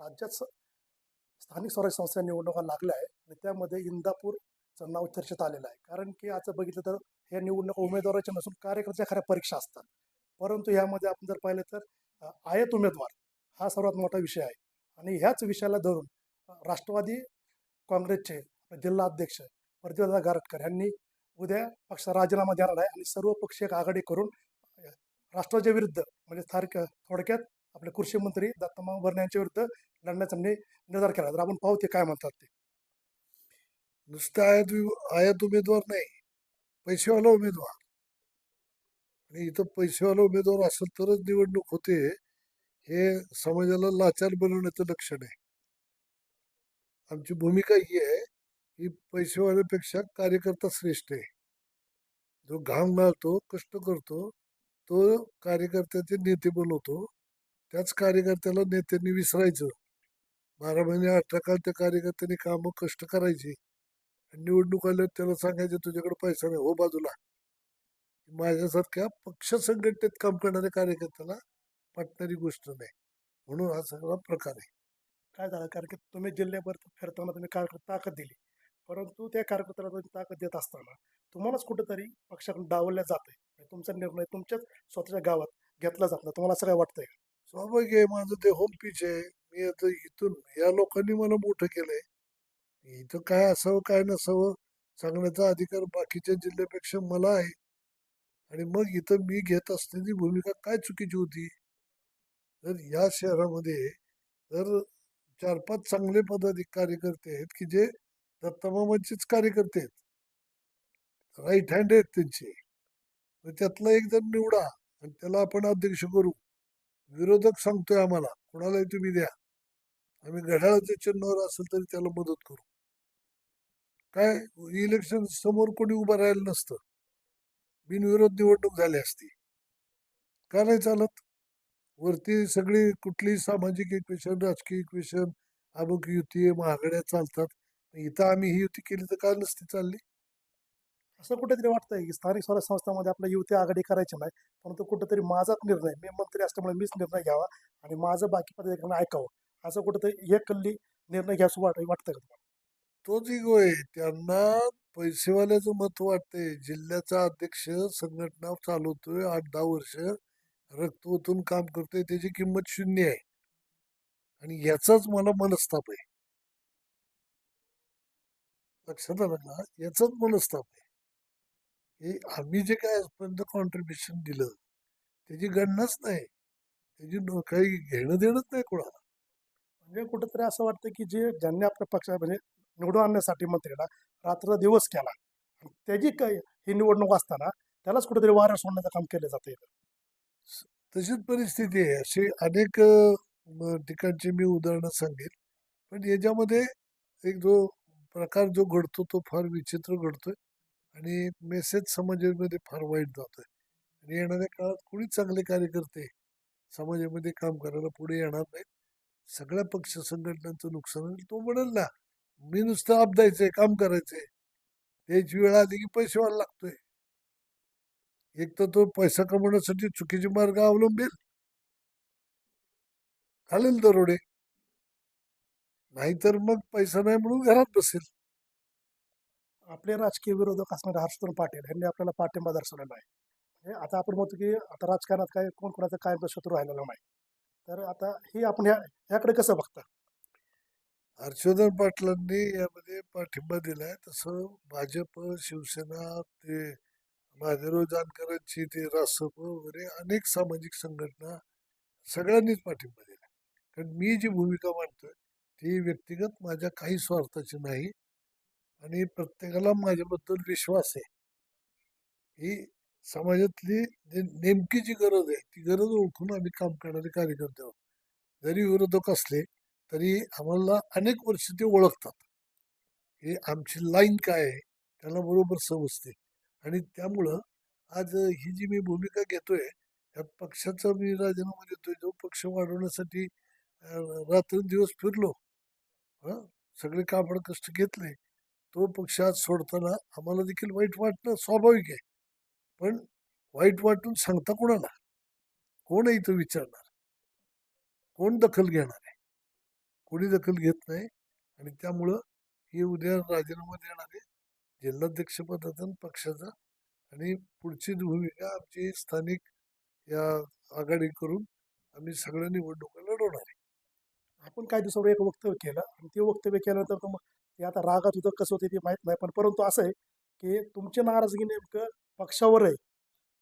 राज्यात स्थानिक स्वराज्य संस्था निवडणुका लागल्या आहे आणि त्यामध्ये इंदापूरचं नाव चर्चेत आलेलं आहे. कारण की आता बघितलं तर हे निवडणुका उमेदवाराच्या नसून कार्यकर्त्या खऱ्या परीक्षा असतात. परंतु यामध्ये आपण जर पाहिलं तर आयत उमेदवार हा सर्वात मोठा विषय आहे. आणि ह्याच विषयाला धरून राष्ट्रवादी काँग्रेसचे जिल्हा अध्यक्ष प्रतिभादा गारटकर यांनी उद्या पक्षाचा राजीनामा देणार आहे. आणि सर्व पक्षीय आघाडी करून अ, विरुद्ध म्हणजे थारक थोडक्यात आपले कृषी मंत्री दत्तमा भरणे यांच्या विरुद्ध लढण्याचा म्हणजे निर्धार केला. तर आपण पाहू ते काय म्हणतात ते. नुसते आयात वि- आयात उमेदवार नाही पैसेवाला उमेदवार. आणि इथं पैसेवाला उमेदवार असेल तरच निवडणूक होते हे समाजाला लाचार बनवण्याचं लक्षण आहे. आमची भूमिका ही आहे की पैसेवाल्यापेक्षा कार्यकर्ता श्रेष्ठ आहे. जो घाम घालतो कष्ट करतो तो कार्यकर्त्याचे नेते बनवतो. त्याच कार्यकर्त्याला नेत्यांनी विसरायचं. बारा महिने अठरा काल त्या कार्यकर्त्यांनी कामं कष्ट करायची. आणि निवडणूक आल्यावर त्याला सांगायचं तुझ्याकडे पैसा नाही हो बाजूला. माझ्यासारख्या पक्ष संघटनेत काम करणाऱ्या कार्यकर्त्याला पटणारी गोष्ट नाही. म्हणून हा सगळा प्रकार आहे. काय झालं? कारण की तुम्ही जिल्ह्याभर फिरताना तुम्ही कार्यकर्ता ताकद दिली. परंतु त्या कार्यकर्त्याला तुम्ही ताकद देत असताना तुम्हालाच कुठेतरी पक्षाकडून डावलल्या आहे म्हणजे तुमचा निर्णय तुमच्याच स्वतःच्या गावात घेतला जात नाही. तुम्हाला असं काय वाटतंय? स्वाभाविक आहे माझं ते होम पिच आहे. मी आता इथून या लोकांनी मला मोठं केलंय. इथं काय असावं काय नसावं सांगण्याचा अधिकार बाकीच्या जिल्ह्यापेक्षा मला आहे. आणि मग इथं मी घेत असलेली भूमिका काय चुकीची होती? तर या शहरामध्ये तर चार पाच चांगले पदाधिकारी कार्यकर्ते आहेत की जे दत्तमामांचेच कार्यकर्ते आहेत. राईट हँड आहेत त्यांचे. त्यातला एक जण निवडा आणि त्याला आपण अध्यक्ष करू. विरोधक सांगतोय आम्हाला कोणालाही तुम्ही द्या. आम्ही घड्याळाच्या चिन्हावर असेल तरी त्याला मदत करू. काय? इलेक्शन समोर कोणी उभं राहिलं नसतं. बिनविरोध निवडणूक झाली असती. का नाही चालत? वरती सगळी कुठलीही सामाजिक इक्वेशन राजकीय इक्वेशन अमुक युती महागड्या चालतात. इथं आम्ही ही युती केली तर का नसती चालली? असं कुठेतरी वाटतंय की स्थानिक स्वराज्य संस्थांमध्ये आपल्या युती आघाडी करायची नाही परंतु कुठेतरी माझाच निर्णय मी मंत्री असल्यामुळे मीच निर्णय घ्यावा आणि माझं बाकी पदाधिकाऱ्यांना ऐकावं असं कुठेतरी एक कल्ली निर्णय घ्यासं वाट वाटतं का तुम्हाला? तोच इगो आहे त्यांना पैसेवाल्याचं मत वाटतंय. जिल्ह्याचा अध्यक्ष संघटना चालवतोय आठ दहा वर्ष रक्त ओतून काम करतोय त्याची किंमत शून्य आहे. आणि याचाच मला मनस्ताप आहे. लक्षात आलं ना याचाच मनस्ताप आहे. हे आम्ही जे काय आजपर्यंत कॉन्ट्रीब्युशन दिलं त्याची गणनाच नाही. त्याची काही घेणं देणंच नाही कोणाला. म्हणजे कुठंतरी असं वाटतं की जे ज्यांनी आपल्या पक्षा म्हणजे निवडून आणण्यासाठी मंत्र्याला रात्र दिवस केला त्याची काय ही निवडणूक असताना त्यालाच कुठेतरी वारा सोडण्याचं काम केलं जातं इथं. तशीच परिस्थिती आहे. अशी अनेक ठिकाणची मी उदाहरणं सांगेन. पण याच्यामध्ये एक जो प्रकार जो घडतो तो फार विचित्र घडतोय. आणि मेसेज समाजामध्ये फार वाईट जातोय. आणि येणाऱ्या काळात कोणी चांगले कार्यकर्ते समाजामध्ये काम करायला पुढे येणार नाहीत. सगळ्या पक्ष संघटनांचं नुकसान होईल तो म्हणेल ना मी नुसतं आपदायचंय काम करायचंय. त्याची वेळ आली की पैसे व्हायला लागतोय. एक तर तो पैसा कमवण्यासाठी चुकीचे मार्ग अवलंबेल. घालेल दरोडे. नाहीतर मग पैसा नाही म्हणून घरात बसेल. आपले राजकीय विरोधक असणारे हर्षवर्धन पाटील यांनी आपल्याला पाठिंबा दर्शवलेला आहे. म्हणजे आता आपण म्हणतो की आता राजकारणात काय कोण कोणाचा कायमचा शत्रू राहिलेला नाही. तर आता हे आपण ह्या ह्याकडे कसं बघता? हर्षवर्धन पाटलांनी यामध्ये पाठिंबा दिलाय तसं भाजप शिवसेना ते महादेवराव जानकरांची ते रासप वगैरे अनेक सामाजिक संघटना सगळ्यांनीच पाठिंबा दिला कारण मी जी भूमिका मांडतोय ती व्यक्तिगत माझ्या काही स्वार्थाची नाही. आणि प्रत्येकाला माझ्याबद्दल विश्वास आहे. ही समाजातली जे नेमकी जी गरज आहे ती गरज ओळखून आम्ही काम करणारे कार्यकर्ते आहोत. जरी विरोधक असले तरी आम्हाला अनेक वर्ष ते ओळखतात. हे आमची लाईन काय आहे त्याला बरोबर समजते. आणि त्यामुळं आज ही जी मी भूमिका घेतोय त्या पक्षाचा मी राजीनामा देतोय जो पक्ष वाढवण्यासाठी रात्रंदिवस फिरलो. हं? सगळे कापड कष्ट घेतले. तो पक्ष आज सोडताना आम्हाला देखील वाईट वाटणं स्वाभाविक आहे. पण वाईट वाटून सांगता कोणाला? कोण आहे इथं विचारणार? कोण दखल घेणार आहे? कोणी दखल घेत नाही आणि त्यामुळं हे उद्या राजीनामा देणारे जिल्हाध्यक्षपदाचा आणि पक्षाचा आणि पुढची भूमिका आमची स्थानिक या आघाडी करून आम्ही सगळ्या निवडणुका लढवणार आहे. आपण काही दिवसावर एक वक्तव्य केलं आणि ते वक्तव्य केल्यानंतर मग ते आता रागात होतं कसं होतं ते माहीत नाही पण परंतु असं आहे की तुमची नाराजगी नेमकं पक्षावर आहे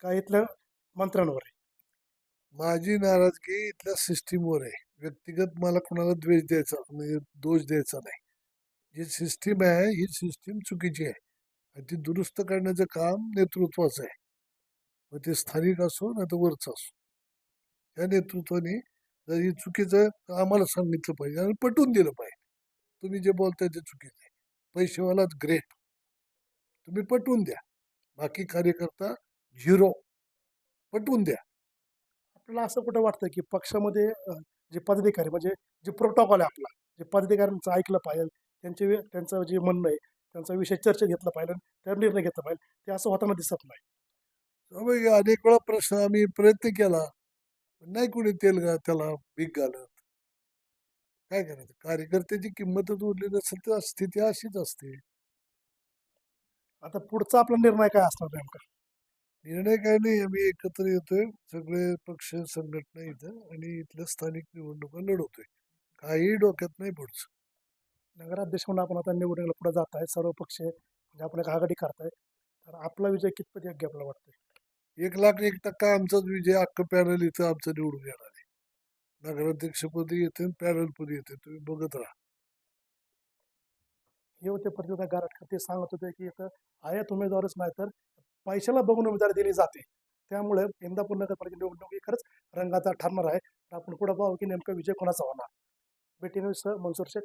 का इथल्या मंत्र्यांवर आहे? माझी नाराजगी इथल्या सिस्टीमवर आहे. व्यक्तिगत मला कोणाला द्वेष द्यायचा म्हणजे दोष द्यायचा नाही. जी सिस्टीम आहे ही सिस्टीम चुकीची आहे. आणि ती दुरुस्त करण्याचं काम नेतृत्वाचं आहे. मग ते स्थानिक असो नाही तर वरचं असो. या नेतृत्वाने जर ही चुकीचं आम्हाला सांगितलं पाहिजे आणि पटवून दिलं पाहिजे. तुम्ही जे बोलताय ते चुकीचं आहे. पैसेवालाच ग्रेट तुम्ही पटवून द्या. बाकी कार्यकर्ता झिरो पटवून द्या. आपल्याला असं कुठं वाटतं की पक्षामध्ये जे पदाधिकारी म्हणजे जे प्रोटोकॉल आहे आपला जे पदाधिकाऱ्यांचं ऐकलं पाहिजे त्यांचे त्यांचं जे म्हणणं आहे त्यांचा विषय चर्चा घेतला पाहिजे त्यावर निर्णय घेतला पाहिजे ते असं होताना दिसत नाही. अनेक वेळा प्रश्न आम्ही प्रयत्न केला. पण नाही कोणी तेल घा त्याला भीक घालत. काय करायचं? कार्यकर्त्याची किंमतच उरली नसेल तर स्थिती अशीच असते. आता पुढचा आपला निर्णय काय असणार नेमका? निर्णय काय नाही आम्ही एकत्र येतोय. सगळे पक्ष संघटना इथं आणि इथल्या स्थानिक निवडणुका लढवतोय. काही डोक्यात नाही पुढचं. नगराध्यक्ष म्हणून आपण आता निवडणुकीला पुढे जात आहे. सर्व पक्ष म्हणजे आपण एक आघाडी करताय तर आपला विजय कितपत योग्य आपल्याला वाटतंय? एक लाख एक टक्का आमचाच विजय अख्खं पॅनल इथं आमचं निवडून येणार आहे. नगराध्यक्षपदी येते पॅनलपदी येते तुम्ही बघत राहा हे होते प्रतिभा गारटकर ते सांगत होते की एक आयात उमेदवारच नाही तर पैशाला बघून उमेदवार दिली जाते त्यामुळे इंदापूर नगरपालिका निवडणूक ही खरंच रंगाचा ठरणार आहे तर आपण पुढे पाहू की नेमका विजय कोणाचा होणार बेटी न्यूज मनसूर शेख